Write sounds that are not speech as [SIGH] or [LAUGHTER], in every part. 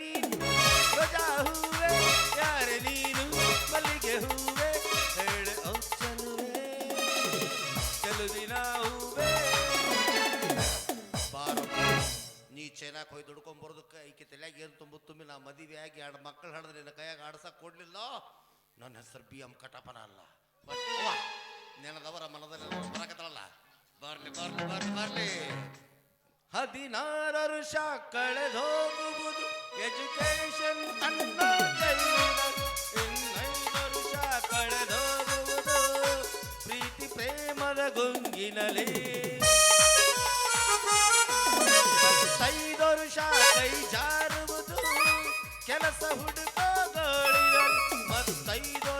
ನೀನು ಸದಾ ಹೂವೆ, ಯಾರ ನೀನು? ಮಲ್ಲಿಗೆ ಹೂವೆ, ಹೇಳು ಓ ಚಲುವೆ ಚಲು ದಿನ ಹೂವೆ. ಬಾರೋ, ನೀ ಚೈನಾಕ್ ಹೋಗಿ ದುಡ್ಕೊಂಬರೋದಕ್ಕೆ ಈಕೆ ತಲೆಯಾಗ ಏನು ತುಂಬು ತುಂಬಿ ನಾ ಮದುವೆ ಆಗಿ ಎರಡು ಮಕ್ಕಳು ಹಡಿದ್ರೆ ನಿನ್ನ ಕೈಯಾಗ ಆಡ್ಸಕ್ಕೆ ಕೊಡ್ಲಿಲ್ಲ? ನನ್ನ ಹೆಸರು ಬಿ ಎಂ ಕಟಪನ ಅಲ್ಲ. ಬಟ್ ನೆನದವರ ಮನದಲ್ಲಿ ಬರಕತ್ತಲ್ಲ ಬರ್ಲಿ ಬರ್ಲಿ ಬರ್ಲಿ ಬರ್ಲಿ. ಹದಿನಾರು ವರ್ಷ ಕಳೆದೋಗುವುದು ಎಜುಕೇಶನ್ ಅನ್ನ ಕೈಯಲ್ಲಿ. ಇನ್ನೈದು ವರ್ಷ ಕಳೆದೋಗುವುದು ಪ್ರೀತಿ ಪ್ರೇಮದ ಗುಂಗಿನಲ್ಲಿ. ವರ್ಷ ಕೈ ಜಾರುವುದು. ಕೆಲಸ ಹುಡುಕೋಗಳಿರಲಿ ಮತ್ತೈದು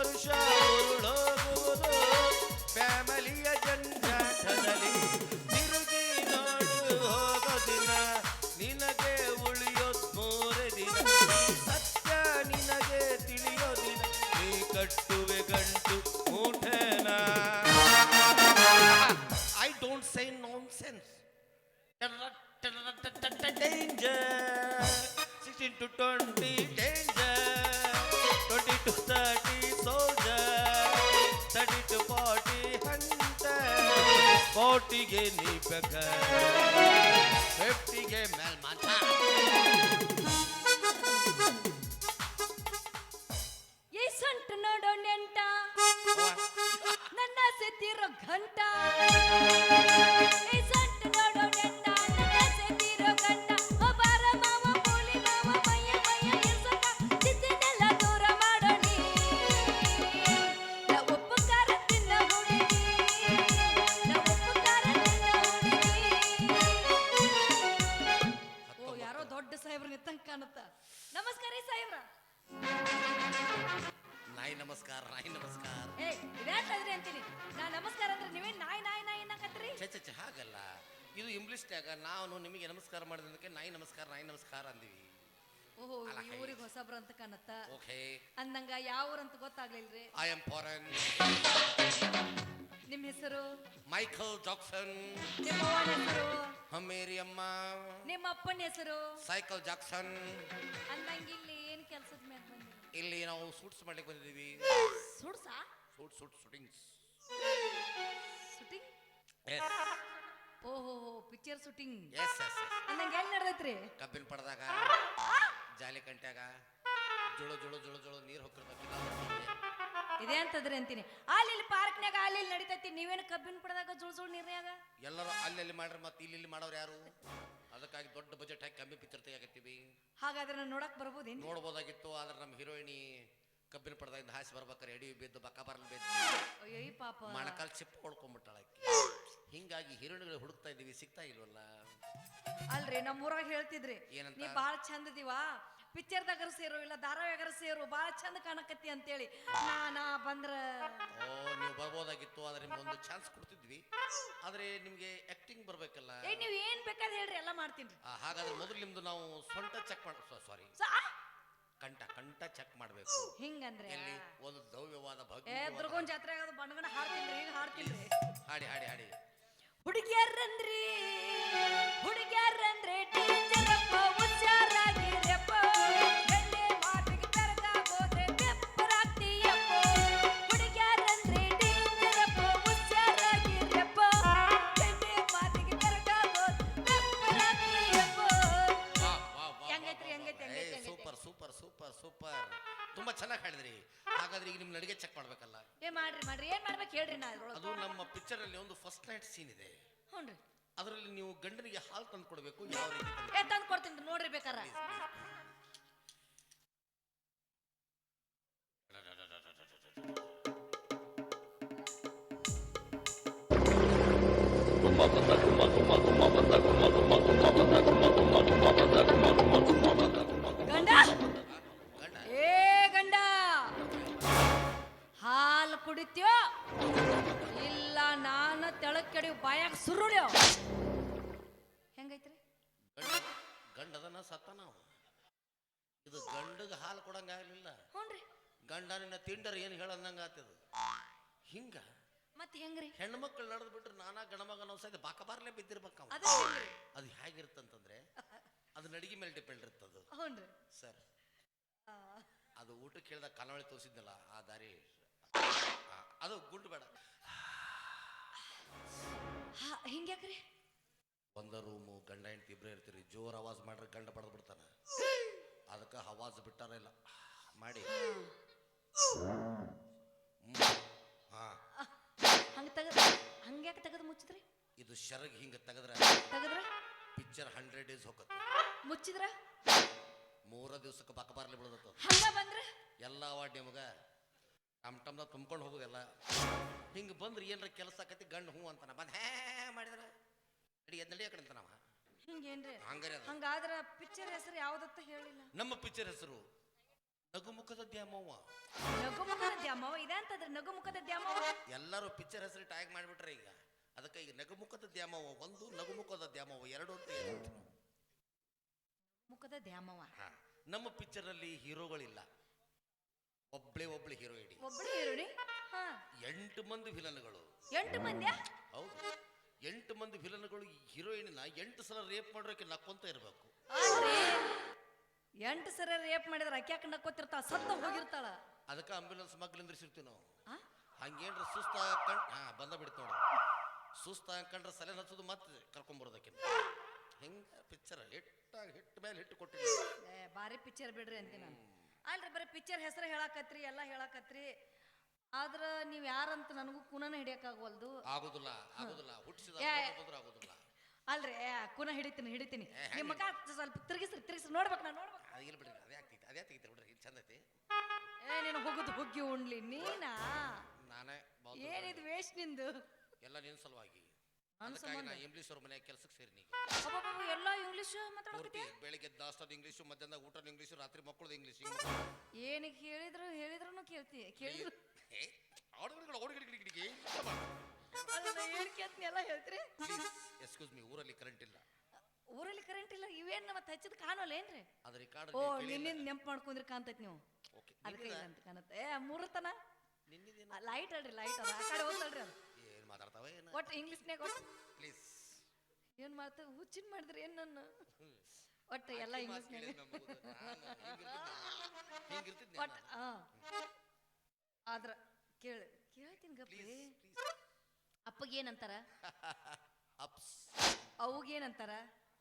40 ಗೆ ನೀ ಬೇಕ? 50 ಗೆ ಮೇಲ್ ಮಾತ ಈ ಸಂಟ ನೋಡೋ ನೆಂಟ. ನನ್ನ ಸೆತ್ತಿರೋ ಘಂಟ. ಇದು ಇಂಗ್ಲಿಷ್ನ್ಯಾಗ ನಾವು ನಿಮಗೆ ನಮಸ್ಕಾರ ಮಾಡಿದಕ್ಕೆ ನಾಯಿ ನಮಸ್ಕಾರ ನಾಯಿ ನಮಸ್ಕಾರ ಅಂದಿವಿ. ಓಹೋ ಅಲ್ಲ, ಈ ಊರಿಗೆ ಹೊಸಬ್ರ ಅಂತ ಕಾಣತ್ತ. ಓಕೆ. ಅಂದಂಗ ಯಾವ ಊರಂತ ಗೊತ್ತಾಗ್ಲಿಲ್ರಿ? ಐ ಆಮ್ ಫಾರೆನ್ ನಿಮ್ ಹೆಸರು? ಮೈಕಲ್ ಜಾಕ್ಸನ್ ನಿಮ್ಮ ಅವ್ವನ ಹೆಸರು? ಹಮೇರಿ ಅಮ್ಮ. ನಿಮ್ಮ ಅಪ್ಪನ ಹೆಸರು? ಸೈಕಲ್ ಜಾಕ್ಸನ್ ಅಂದಂಗ ಇಲ್ಲಿ ಏನ್ ಕೆಲ್ಸದ ಮೇಲೆ ಬಂದಿರಿ? ಇಲ್ಲಿ ನಾವು ಸೂಟ್ಸ್ ಮಾಡ್ಲಿಕ್ಕೆ ಬಂದಿದ್ದೀವಿ. ಸುಡ್ಸಾ ಸೂಟ್ ಸೂಟ್ ಶೂಟಿಂಗ್ಸ್ ಓಹೋ ಪಿಕ್ಚರ್ ಶೂಟಿಂಗ್ ಎಸ್ ಎಸ್ ಅನ್ನಂಗೆ ಎಲ್ಲಿ ನಡೆದೈತ್ರಿ? ಕಬ್ಬಿನ ಪಡ್ದಾಗ ಜಾಲಿ ಕಂಟ್ಯಾಗ ಜುಳು ಜುಳು ಜುಳು ಜುಳು ನೀರು ಹೋಗಿರ್ಬೇಕಿಲ್ಲ ಇದೇ ಅಂತದ್ರಿ ಅಂತೀನಿ. ಅಲ್ಲಿ ಪಾರ್ಕ್ನ್ಯಾಗ ಅಲ್ಲಿ ನಡೀತೈತಿ. ನೀವೇನು ಕಬ್ಬಿನ ಪಡೆದಾಗ ಜುಳು ಜುಳು ನೀರ್ನ್ಯಾಗ? ಎಲ್ಲರೂ ಅಲ್ಲೆಲ್ಲಿ ಮಾಡ್ರಿ ಮತ್ತೆ ಇಲ್ಲಿ ಇಲ್ಲಿ ಮಾಡೋರು ಯಾರು? ಅದಕ್ಕಾಗಿ ದೊಡ್ಡ ಬಜೆಟ್ ಹಾಕಿ ಕಮ್ಮಿ ಪಿಕ್ಚರ್ ತೆಗಿಯಾಕತ್ತೀವಿ. ಹಾಗಾದ್ರೆ ನಾನು ನೋಡಕ್ ಬರ್ಬೋದೇನು ನೋಡ್ಬೋದಾಗಿತ್ತು ಆದ್ರೆ ನಮ್ಮ ಹೀರೋಯಿನಿ ಕಬ್ಬಿನ ಪಡ್ದಾಗಿಂದ ಹಾಸಿ ಬರ್ಬೇಕಾರೆ. ಎಡಿ ಬಿದ್ದು ಬಕ್ಕ ಬರಲ್ ಬಿದ್ದು. ಅಯ್ಯೋ ಈ ಪಾಪ. ಮೊಣಕಾಲ್ ಚಿಪ್ ಹೊಡ್ಕೊಂಡ್ಬಿಟ್ಟಾಳ ಆಕಿ. ಹಿಂಗಾಗಿ ಹಿರಣಗಳು ಹುಡುಕ್ತಾ ಇದ್ದೀವಿ ಸಿಗ್ತಾ ಇಲ್ವಲ್ಲ? ಅಲ್ರಿ ನಮ್ಮ ಊರಾಗ ಹೇಳ್ತಿದ್ರಿ ಏನಂತ? ನೀ ಬಾಳ ಪಿಕ್ಚರ್ ಪಿಕ್ಚರ್ದಾಗರ ಸೇರು ಇಲ್ಲ ಧಾರಾವಾಹಿಗರ ಸೇರು ಬಾಳ ಚಂದ ಕಾಣಕತ್ತಿ ಅಂತೇಳಿ. ನಾ ನಾ ಬಂದ್ರ ಓ ನೀವು ಬರ್ಬೋದಾಗಿತ್ತು ಆದ್ರೆ ನಿಮ್ಗೆ ಒಂದು ಚಾನ್ಸ್ ಕೊಡ್ತಿದ್ವಿ. ಆದ್ರೆ ನಿಮ್ಗೆ ಆಕ್ಟಿಂಗ್ ಬರ್ಬೇಕಲ್ಲ? ಏ ನೀವ್ ಏನ್ ಬೇಕಾದ್ ಹೇಳ್ರಿ ಎಲ್ಲ ಮಾಡ್ತೀನಿ. ಆ, ಹಾಗಾದ್ರೆ ಮೊದಲು ನಿಮ್ದು ನಾವು ಸೊಂಟ ಚೆಕ್ ಮಾಡ ಸಾರಿ ಕಂಠ ಕಂಠ ಚೆಕ್ ಮಾಡಬೇಕು. ಹಿಂಗಂದ್ರೆ? ಎಲ್ಲಿ? ಒಂದು ದೌವ್ಯವಾದ ಏ ಭವ್ಯವಾದ ದುರ್ಗೋನ್ ಜಾತ್ರೆ ಆಗೋದು ಬಣ್ಣಗಣ ಹಾಡ್ತಿಲ್ರಿ ಈಗ ಹಾಡ್ತಿಲ್ರಿ ಹಾಡಿ ಹಾಡಿ ಹಾಡಿ. ಹುಡುಗಿಯರಂದ್ರಿ. ಹುಡುಗಿಯರಂದ್ರೆ. Super super super super. ತುಂಬಾ ಚೆನ್ನಾಗಿ ಹೇಳಿದ್ರಿ ಹಾಗಾದ್ರೆ ಈಗ ನಿಮ್ ನಡಿಗೆ ಚೆಕ್ ಮಾಡ್ಬೇಕಲ್ಲ. ಮಾಡ್ರಿ ಮಾಡ್ರಿ. ಏನ್ ಮಾಡ್ಬೇಕು ಹೇಳ್ರಿ ನಾ ಅದ್ರೊಳಗೆ ಅದು ನಮ್ಮ ಪಿಕ್ಚರ್ ಅಲ್ಲಿ ಒಂದು ಫಸ್ಟ್ ನೈಟ್ ಸೀನ್ ಇದೆ. ಹ್ಞೂನ್ರಿ. ಅದರಲ್ಲಿ ನೀವು ಗಂಡನಿಗೆ ಹಾಲು ತಂದು ಕೊಡಬೇಕು ಯಾವ ರೀತಿ ತಂದು ಏ ತಂದು ಕೊಡ್ತೀನಿ ನೋಡ್ರಿ ಬೇಕಾರ ತುಂಬಾ. ನಿನ್ನ ತಿಂಡರ್ ಏನು ಹೇಳಂದಂಗ ಆತದ ಹಿಂಗ ಮತ್ತೆ ಹೆಂಗ್ರಿ? ಹೆಣ್ಣು ಮಕ್ಕಳು ನಡೆದು ಬಿಟ್ರೆ ನಾನಾ ಗಣಮಗ ನಾವು ಸಹಿತ ಬಾಕ ಬಾರ್ಲೆ ಬಿದ್ದಿರ್ಬೇಕ. ಅದೇ ಹೆಂಗ್ರಿ? ಅದು ಹೇಗಿರ್ತಂತಂದ್ರೆ ಅದು ನಡಿಗೆ ಮೇಲೆ ಡಿಪೆಂಡ್ ಇರ್ತದ. ಸರ್ ಅದು ಊಟ ಕೇಳಿದಾಗ ಕನವಳಿ ತೋರಿಸಿದ್ನಲ್ಲ ಆ ದಾರಿ ಅದು ಗುಂಡು ಬೇಡ. ಹಿಂಗ್ಯಾಕ್ರಿ ಒಂದ ರೂಮು ಗಂಡ ಹೆಂಡತಿ ಇಬ್ಬರೇ ಇರ್ತೀರಿ ಜೋರ್ ಆವಾಜ್ ಮಾಡ್ರೆ ಗಂಡ ಬಿಡ್ತಾನ. ಅದಕ್ಕೆ ಹವಾಜ್ ಬಿಟ್ಟಾರ ಇಲ್ಲ. ಮಾಡಿ. ಹಂಗ ತೆಗದ್ ಹಂಗ್ಯಾಕೆ ತೆಗೆದು ಮುಚ್ಚಿದ್ರಿ? ಇದು ಶರಗ್ ಹಿಂಗ ತೆಗದ್ರ. ತೆಗದ್ರ? ಪಿಕ್ಚರ್ ಹಂಡ್ರೆಡ್ ಡೇಸ್ ಹೋಗತ್ತೆ ಮುಚ್ಚಿದ್ರ? ಮೂರ ದಿವಸಕ್ಕೆ ಬಕ ಬರ್ಲಿ ಬಿಡದತ್ತ ಹಂಗ ಬಂದ್ರ? ಎಲ್ಲ ಅವಾರ್ಡ್ ನಿಮಗ. ಟಮ್ ಟಮ್ದಾಗ ತುಂಬ್ಕೊಂಡು ಹೋಗೋದೆಲ್ಲ ಹಿಂಗೆ ಬಂದ್ರೆ ಏನ್ರ ಕೆಲಸ ಆಕತಿ ಗಂಡು ಹೂ ಅಂತಾನ ಬಂದ ಹೇ ಮಾಡಿದ್ರೆ. ನಡಿ ಎದ್ ನಡಿ ಅಂತ ನಾವ. ಹಿಂಗೇನ್ರಿ? ಹಂಗಾರೆ ಅದು. ಹಂಗಾದ್ರ ಪಿಕ್ಚರ್ ಹೆಸರು ಯಾವ್ದತ್ತ ಹೇಳಿಲ್ಲ. ನಮ್ಮ ಪಿಕ್ಚರ್ ಹೆಸರು ನಗುಮುಖದ ದ್ಯಾಮವ್ವ ನಗುಮುಖದ ದ್ಯಾಮವ್ವ ಇದೆ ಅಂತಂದ್ರೆ ನಗುಮುಖದ ದ್ಯಾಮವ್ವ ಎಲ್ಲರೂ ಪಿಕ್ಚರ್ ಹೆಸರು ಟ್ಯಾಗ್ ಮಾಡಿಬಿಟ್ರೆ ಈಗ. ಅದಕ್ಕೆ ಈಗ ನಗುಮುಖದ ದ್ಯಾಮವ್ವ ಒಂದು ನಗುಮುಖದ ದ್ಯಾಮವ್ವ ಎರಡು ಅಂತ ಹೇಳಿ ಮುಖದ ದ್ಯಾಮವ್ವ ಹಾ. ನಮ್ಮ ಪಿಕ್ಚರಲ್ಲಿ ಹೀರೋಗಳಿಲ್ಲ. ಒಬ್ಳೆ ಒಬ್ಳೆ ಹೀರೋಯಿನ್ ಒಬ್ಬಳು ಹೀರೋಣಿ? ಹಾ. ಎಂಟು ಮಂದಿ ವಿಲನ್ಗಳು. ಎಂಟು ಮಂದಿ ಹೌದು. ಎಂಟು ಮಂದಿ ವಿಲನ್ಗಳು ಹೀರೋಯಿನ್ನ ಎಂಟು ಸಲ ರೇಪ್ ಮಾಡೋಕೆ ನಕ್ಕೊಂತ ಇರಬೇಕು. ಎಂಟು ಸರ ರೇಪ್ ಮಾಡಿದ್ರ ಅಕ್ಯಾಕ ನಕ್ಕೋತಿರ್ತಾಳ? ಸತ್ತ ಹೋಗಿರ್ತಾಳ. ಅದಕ್ಕೆ ಆಂಬ್ಯುಲೆನ್ಸ್ ಮಗ್ಳು ನಿಂದ್ರಿಸಿರ್ತೀವಿ ನಾವು. ಆ? ಹಂಗೇನ್ರ ಸುಸ್ತ ಹಾಕೊಂಡ್ ಹಾ ಬಂದ ಬಿಡ್ತು ನೋಡು. ಸುಸ್ತ ಹಾಕೊಂಡ್ರೆ ಸಲೆ ಹಚ್ಚೋದು ಮತ್ತೆ ಕರ್ಕೊಂಬರೋದಕ್ಕೆ ಹೆಂಗ ಪಿಕ್ಚರ್ ಹಿಟ್ಟಾಗಿ ಹಿಟ್ ಮೇಲೆ ಹಿಟ್ಟು ಕೊಟ್ಟಿ ಏ, ಬಾರಿ ಪಿಕ್ಚರ್ ಬಿಡ್ರಿ ಅಂತೀನಿ ನಾನು. ಅಲ್ರಿ ಬರೀ ಪಿಕ್ಚರ್ ಹೆಸರು ಹೇಳಾಕತ್ರಿ ಎಲ್ಲ ಹೇಳಾಕತ್ರಿ. ಆದ್ರ ನೀವ್ ಯಾರಂತ ನನಗೂ ಕುನನ ಹಿಡಿಯಕ್ಕಾಗವಲ್ದು. ಆಗುದಿಲ್ಲ ಆಗುದಿಲ್ಲ. ಹುಟ್ಟಿಸಿದ ಏ. ಬಂದ್ರೆ ಅಲ್ರಿ ಏ, ಕುನ ಹಿಡಿತೀನಿ ಹಿಡಿತೀನಿ. ನಿಮ್ಮ ಸ್ವಲ್ಪ ತಿರುಗಿಸ್ರಿ ತಿರುಗಿಸ್ರಿ. ನೋಡ್ಬೇಕು ನಾನು ನೋಡ್ಬೇಕು. ಅದು ಇಲ್ಲ ಬಿಡ್ರಿ ಅದೇ ಆಗ್ತೈತಿ ಅದೇ ತೆಗಿತಾರೆ ಬಿಡ್ರಿ ಇದು ಚಂದ ಐತಿ. ಏ ನೀನು ಹೋಗುದು ಹುಗ್ಗಿ ಉಣ್ಲಿ ನೀನಾ? ನಾನೇ ಏನಿದು ಏನಿದ್ ವೇಷ ನಿಂದು? ಎಲ್ಲ ನಿನ್ನ ಸಲುವಾಗಿ. ಅದಕ್ಕಾಗಿ ಸಂಬಂಧ? ನಾ ಇಂಗ್ಲೀಷ್ ಅವ್ರ ಮನೆಯಾಗ ಕೆಲ್ಸಕ್ಕೆ ಸೇರಿನಿ ಅಬ್ಬಬ್ಬಬ್ಬ, ಎಲ್ಲ ಇಂಗ್ಲಿಷ್ ಪೂರ್ತಿ ಬೆಳಿಗ್ಗೆ ದಾಸ್ತದ ಇಂಗ್ಲೀಷು ಮಧ್ಯಾಹ್ನ ಊಟದ ಇಂಗ್ಲೀಷು ರಾತ್ರಿ ಮಕ್ಕಳದ ಇಂಗ್ಲೀಷ್ ಏನು ಹೇಳಿದ್ರು ಹೇಳಿದ್ರು ಕೇಳ್ತಿ ಕೇಳಿದ್ರು. ಏನ್ ಕೇಳ್ತೀನಿ ಎಲ್ಲ ಹೇಳ್ತೀರಿ? ಎಕ್ಸ್ಕ್ಯೂಸ್ ಮೀ ಊರಲ್ಲಿ ಕರೆಂಟ್ ಇಲ್ಲ. ಊರಲ್ಲಿ ಕರೆಂಟ್ ಇಲ್ಲ ಇವೇನ್ ಮತ್ತೆ ಹಚ್ಚಿದ್ ಕಾಣೋಲ್ಲ ಏನ್ರಿ? ಅದ್ರ ರಿಕಾರ್ಡ್ ಓ ನಿನ್ನಿಂದ ನೆಂಪ್ ಮಾಡ್ಕೊಂಡ್ರಿ ಕಾಣ್ತೈತಿ ನೀವು. ಓಕೆ ಅದಕ್ಕೆ ಇಲ್ಲ ಅಂತ ಕಾಣತ್ತೆ. ಏ ಮೂರತನ ನಿನ್ನಿದೇನ ಲೈಟ್ ಅಲ್ರಿ ಲೈಟ್ ಅದ. ಆ ಕಡೆ ಓದ್ತಲ್ರಿ ಅದು. ಏನು ಮಾತಾಡ್ತಾವ ಏನು? ಒಟ್ಟು ಇಂಗ್ಲೀಷ್ನ್ಯಾಗ ಒಟ್ಟು ಪ್ಲೀಸ್ ಏನ್ ಮಾಡ್ತ ಹುಚ್ಚಿನ ಮಾಡಿದ್ರಿ ಏನ್ ನನ್ನ? ಒಟ್ಟು ಎಲ್ಲ ಇಂಗ್ಲೀಷ್ನ್ಯಾಗ ಒಟ್ಟು ಹಾ ಆದ್ರ ಕೇಳ ಕೇಳ್ತೀನಿ ಪ್ಲೀಸ್ ಅಪ್ಪಗೇನಂತಾರ [LAUGHS] ಅಪ್ಸ್. ಅವ್ಗೇನಂತಾರ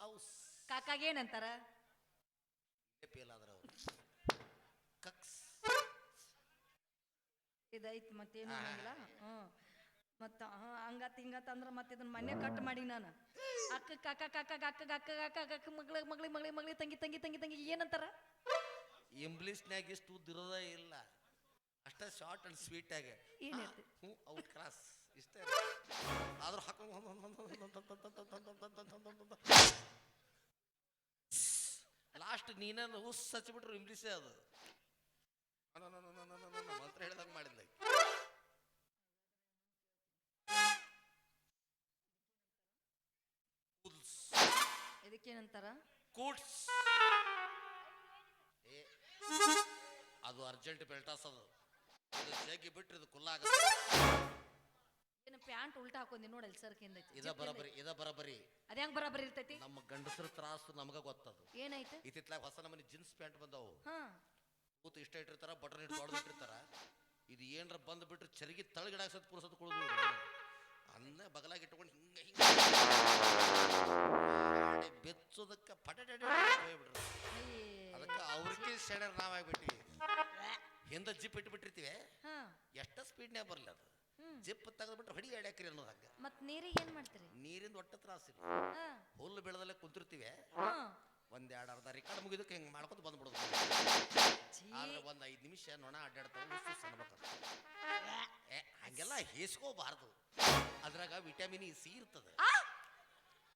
ಔಸ್. ಕಾಕಾಗೇನಂತಾರ ಫೇಲ್ ಆದ್ರ ಅವ್ರು. ಕಕ್ಸ್. ಇದೈತ್ ಮತ್ತೇನು ಅನ್ನಂಗಿಲ್ಲ ಹ್ಞೂ. ಮತ್ತ ಹಾಂ ಹಂಗತ್ ಹಿಂಗತ್ ಅಂದ್ರೆ ಮತ್ತೆ ಇದನ್ನ ಮನೆ ಕಟ್ ಮಾಡಿ ನಾನು. ಅಕ್ಕ ಕಾಕ ಕಾಕ ಅಕ್ಕ ಅಕ್ಕ ಕಾಕ ಕಾಕ ಮಗಳ ಮಗಳಿ ಮಗಳಿ ಮಗಳಿ ತಂಗಿ ತಂಗಿ ತಂಗಿ ತಂಗಿ ಏನಂತಾರ? ಇಂಗ್ಲೀಷ್ನ್ಯಾಗ ಇಷ್ಟು ಉದ್ದಿರೋದೇ ಇಲ್ಲ. ಅಷ್ಟ ಶಾರ್ಟ್ ಅಂಡ್ ಸ್ವೀಟ್ ಆಗಿ. ಏನೈತಿ? ಹ್ಞೂ ಔಟ್ ಕ್ರಾಸ್ ಇಷ್ಟೇ ಆದ್ರೂ ಲಾಸ್ಟ್ ನೀನೇನು ಉಸ್ ಹಚ್ಚಿಬಿಟ್ರು ಇಂಗ್ಲೀಷೇ ಅದು ಮಂತ್ರ ಹೇಳ್ದಂಗೆ. ಕೂದ್ಸ್. ಇದಕ್ಕೇನಂತಾರ ಕೂಡ್ಸ್ ಏ ಅದು ಅರ್ಜೆಂಟ್ ಬೆಲ್ಟಾಸ್ ಅದು ಜಗ್ಗಿ ಬಿಟ್ರೆ ಇದು ಕುಲ್ಲ ಆಗುತ್ತೆ ಏನು ಪ್ಯಾಂಟ್ ಉಲ್ಟಾ ಹಾಕೊಂಡಿ ನೋಡಲ್ಲಿ ಸರ್ ಇದ ಬರಬರಿ ಇದ ಬರಬರಿ. ಅದ ಹೆಂಗ್ ಬರಬರಿ ಇರ್ತೈತಿ? ನಮ್ಮ ಗಂಡಸರ ತ್ರಾಸು ನಮಗ ಗೊತ್ತದು. ಏನೈತೆ ಇತ್ತಿತ್ಲಾಗ ಹೊಸ ನಮ್ಮನೆ ಜೀನ್ಸ್ ಪ್ಯಾಂಟ್ ಬಂದವು. ಕೂತು ಇಷ್ಟ ಇಟ್ಟಿರ್ತಾರ ಬಟನ್ ಇಟ್ಟು ತೊಳೆದು ಇಟ್ಟಿರ್ತಾರ ಇದು ಏನರ ಬಂದು ಬಿಟ್ರೆ ಚರಿಗೆ ತಳಗಿಡಾಗ ಸತ್ ಪುರುಸತ್ ಕುಳಿದು ಅನ್ನ ಬಗಲಾಗಿ ಇಟ್ಕೊಂಡು ಹಿಂಗ ಹಿಂಗ ಬೆಚ್ಚೋದಕ್ಕೆ ಪಟೆ ಹೋಗ್ಬಿಡ್ರಿ ಅದಕ್ಕೆ ಅವ್ರಿಗೆ ಸೆಣರ್ ನಾವಾಗ್ಬಿಟ್ಟಿವಿ ಹಿಂದೆ ಜಿಪ್ ಇಟ್ಬಿಟ್ಟಿರ್ತೀವಿ ಹಾ ಎಷ್ಟ ಸ್ಪೀಡ್ನ್ಯಾಗ ಬರಲಿ ಅದು. ಜಿಪ್ ತೆಗೆದ್ಬಿಟ್ರೆ ಹೊಡಿ ಎಳ್ಯಾಕ್ರಿ ಅನ್ನೋದು ಹಂಗ. ಮತ್ ನೀರಿಗೆ ಏನ್ ಮಾಡ್ತೀರಿ? ನೀರಿಂದ ಒಟ್ಟ ತ್ರಾಸಿಲ್ಲ ಹಾ. ಹುಲ್ಲು ಬೆಳೆದಲ್ಲೇ ಕುಂತಿರ್ತೀವಿ. ಹಾ. ಒಂದೆರಡು ಅರ್ಧ ರಿಕಾರ್ಡ್ ಮುಗಿದಕ್ಕೆ ಹಿಂಗೆ ಮಾಡ್ಕೊತ ಬಂದ್ಬಿಡೋದು. ಒಂದ್ ಆದ್ರೆ ಒಂದು ಐದು ನಿಮಿಷ ನೊಣ ಅಡ್ಡಾಡ್ತಾವೆ ಏ ಹಂಗೆಲ್ಲ ಹೇಸ್ಕೋಬಾರ್ದು. ಅದ್ರಾಗ ವಿಟಮಿನ್ ಇ ಸಿ ಇರ್ತದೆ. ಆ!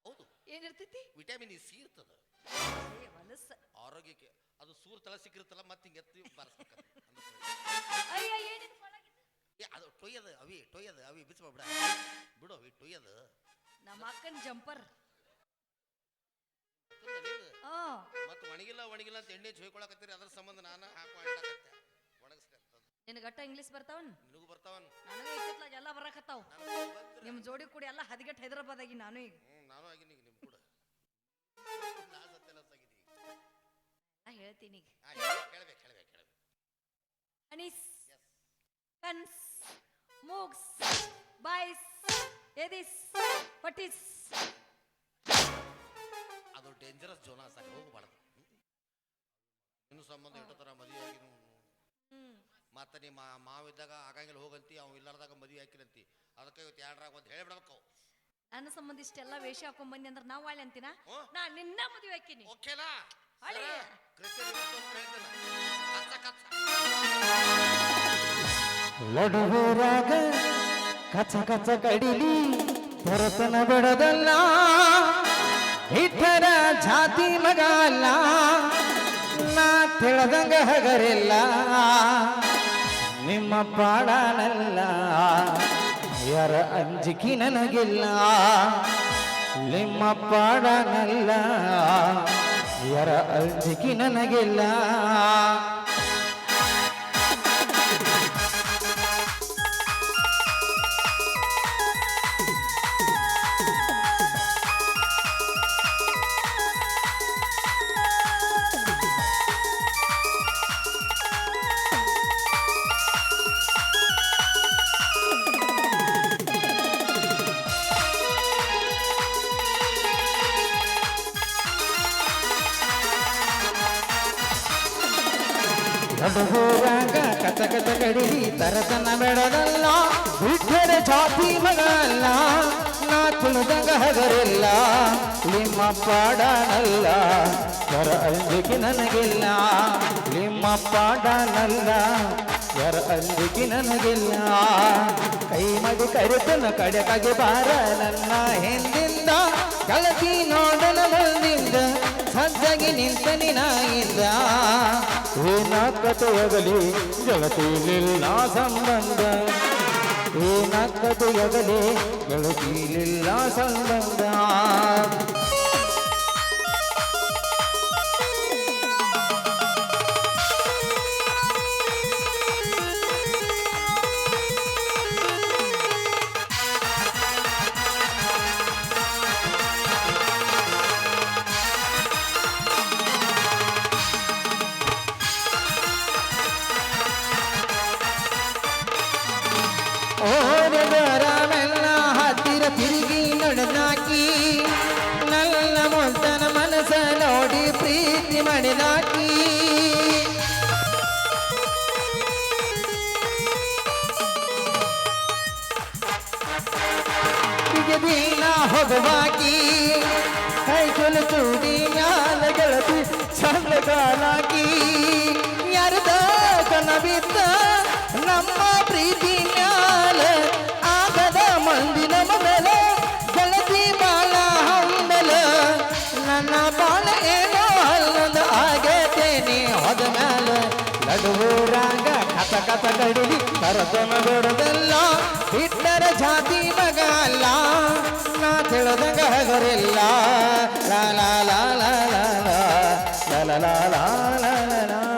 ಹೌದು. ಏನಿರ್ತೈತಿ? ವಿಟಮಿನ್ ಇ ಸಿ ಇರ್ತದೆ. ಏ, ಹೊಲಸ ಆರೋಗ್ಯಕ್ಕೆ ಅದು ಸೂರ್ ತಳ ಸಿಕ್ಕಿರ್ತಲ್ಲ ಮತ್ತೆ ಹಿಂಗೆ ಎತ್ತಿ ಒಳಗಿದ್ದು? ಏ ಅದು ಟೊಯ್ಯದು ಅವಿ ಟೊಯ್ಯದು ಅವಿ ಬಿಚ್ಚಬೇಡ ಬಿಡು. ಅವಿ ಟೊಯ್ಯದು. ನಮ್ಮ ಅಕ್ಕನ ಜಂಪರ್. ಮತ್ತೆ ಒಣಗಿಲ್ಲ ಒಣಗಿಲ್ಲ ಅಂತ ಎಣ್ಣೆ ಚೊಯ್ಕೊಳಕತ್ತೀರಿ ಅದ್ರ ಸಂಬಂಧ ನಾನು ಹಾಕೋ ಅಡ್ಡಾಕತ್ತೆ ನಿನಗೆ ಅಟ್ಟ ಗಟ್ಟ ಇಂಗ್ಲಿಷ್ ಬರ್ತಾವನ್? ನಿನಗೂ ಬರ್ತಾವನ್. ನನಗೆ ಇತ್ತಿತ್ಲಾಗ ಎಲ್ಲ ಬರಾಕತ್ತಾವ. ನಿಮ್ಮ ಜೋಡಿ ಕೂಡಿ ಎಲ್ಲ ಹದಿಗೆಟ್ ಹೈದರಾಬಾದಾಗಿ ನಾನು ಈಗ. ನಾನು ಆಗಿನಿ ಈಗ ನಿಮ್ಮ ಕೂಡ. ನಾ ಹೇಳ್ತೀನಿ ಈಗ. ಹೇಳ್ಬೇಕು ಕೇಳ್ಬೇಕು. ಅನೀಸ್. ಕನ್ಸ್ ಮೂಗ್ಸ್ ಬಾಯ್ಸ್ ಎದಿಸ್ ಹೊಟ್ಟಿಸ್ ಅದು ಡೇಂಜರಸ್ ಜೋನ ಹೋಗಬಾರ್ದು. ಇನ್ನು ಸಂಬಂಧ ಇಟ್ಟತರ ಮದುವೆಯಾಗಿ ಮದುವೆ ಆಗಿ ಹ್ಮ್ ಮತ್ತೆ ನಿಮ್ಮ ಮಾವಿದ್ದಾಗ ಆಗಂಗಿಲ್ಲ ಹೋಗಂತಿ ಅವ್ ಇಲ್ಲಾರ್ದಾಗ ಮದುವೆ ಹಾಕಿರಂತಿ. ಅದಕ್ಕೆ ಇವತ್ತು ಎರಡರಾಗ ಒಂದು ಹೇಳ್ಬಿಡ್ಬೇಕು. ನನ್ನ ಸಂಬಂಧ ಇಷ್ಟೆಲ್ಲ ವೇಷ ಹಾಕೊಂಡ್ ಬಂದಿ ಅಂದ್ರೆ ನಾವು ಅಂತೀನ. ನಾ ನಿನ್ನ ಮದುವೆ ಹಾಕಿನಿ. ಓಕೆನಾ? ಲಡುವರಾಗ ಕಚ ಕಚ ಕಡಿಲಿ ಹೊರತನ ಬಿಡದಲ್ಲ ಇಟ್ಟರ ಜಾತಿ ಮಗ ಅಲ್ಲ, ನಾ ತಿಳಿದಂಗ ಹಗರಿಲ್ಲ, ನಿಮ್ಮ ಪಾಡನಲ್ಲ, ಯಾರ ಅಂಜಿಕೆ ನನಗಿಲ್ಲ, ನಿಮ್ಮ ಪಾಡನಲ್ಲ, ಯಾರ ಅಂಜಿಕೆ ನನಗಿಲ್ಲ. ನಡುಗೂರಾಗ ಕಥ ಕಥ ಕಡಿ ತರತನ ಬೆಡದಲ್ಲ ಬಿಟ್ಟರೆ ಜಾತಿ ಮಗಲ್ಲ, ನಾ ತುಳಿದಂಗ ಹಗರಿಲ್ಲ ನಿಮ್ಮ ಪಾಡನಲ್ಲ ಯಾರ ಅಂಜಿಕೆ ನನಗಿಲ್ಲ ನಿಮ್ಮ ಪಾಡನಲ್ಲ ಯಾರ ಅಂಜಿಕೆ ನನಗಿಲ್ಲ. ಕೈ ಮಡಿ ಕರೆತನ ಕಡೆಕಾಗಿ ಬಾರ ನನ್ನ ಹಿಂದಿಂದ ಕಳಕಿ ನೋಡನ ಬಂದಿಂದ ಸಜ್ಜಾಗಿ ನಿಂತನಿ ನಾಯಿದ್ದ ಏನ ಕಥೆಯಗಲಿ ಗೆಳತಿಲಿಲ್ಲ ಸಂಬಂಧ. ಏನ ಅಗಲಿ ಗೆಳತಿಲಿಲ್ಲ ಸಂಬಂಧ. ಪ್ರೀತಿ ಮಾಡಿದಾಕಿ ಬಿಗದಿಲ್ಲ ಹೋಗುವಾಕಿ ಕೈ ಚುಡಿ ಮ್ಯಾಲ ಗೆಳತಿ ಚಂದಗಾಲಾಕಿ ಯಾರದ ಕನವಿದ್ದ ನಮ್ಮ ಪ್ರೀತಿ ಮ್ಯಾಲ ನಡುವೂರಾಗ ಕಥ ಕಥ ಕಡಿಲಿ ಕರತನ ಬಿಡದಲ್ಲ ಬಿಟ್ಟರ ಜಾತಿ ಮಗ ಅಲ್ಲ ನಾ ತಿಳಿದಂಗ ಹಗರಿಲ್ಲ ಲಾ ಲಾ ಲಾ ಲಾ ಲಾ ಲಾ ಲಾ ಲಾ ಲಾ ಲಾ ಲಾ ಲಾ